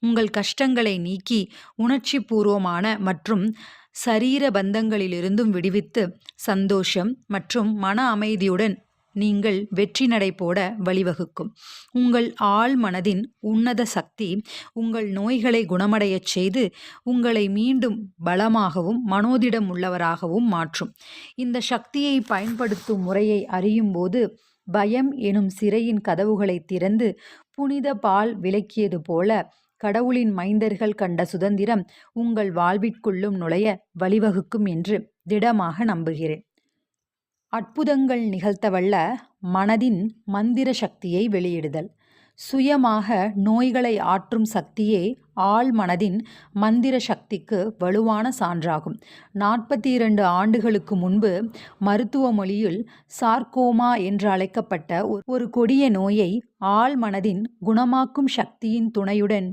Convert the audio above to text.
உங்கள் கஷ்டங்களை நீக்கி உணர்ச்சி பூர்வமான மற்றும் சரீர பந்தங்களிலிருந்தும் விடுவித்து சந்தோஷம் மற்றும் மன அமைதியுடன் நீங்கள் வெற்றி நடை போட வழிவகுக்கும். உங்கள் ஆள் மனதின் உன்னத சக்தி உங்கள் நோய்களை குணமடையச் செய்து உங்களை மீண்டும் பலமாகவும் மனோதிடம் உள்ளவராகவும் மாற்றும். இந்த சக்தியை பயன்படுத்தும் முறையை அறியும்போது பயம் எனும் சிறையின் கதவுகளை திறந்து புனித பால் விலக்கியது போல கடவுளின் மைந்தர்கள் கண்ட சுதந்திரம் உங்கள் வாழ்விற்குள்ளும் நுழைய வழிவகுக்கும் என்று திடமாக நம்புகிறேன். அற்புதங்கள் நிகழ்த்தவல்ல மனதின் மந்திர சக்தியை வெளியிடுதல். சுயமாக நோய்களை ஆற்றும் சக்தியே ஆள் மனதின் மந்திர சக்திக்கு வலுவான சான்றாகும். நாற்பத்தி இரண்டு ஆண்டுகளுக்கு முன்பு மருத்துவ மொழியில் சார்கோமா என்று அழைக்கப்பட்ட ஒரு கொடிய நோயை ஆள் மனதின் குணமாக்கும் சக்தியின் துணையுடன்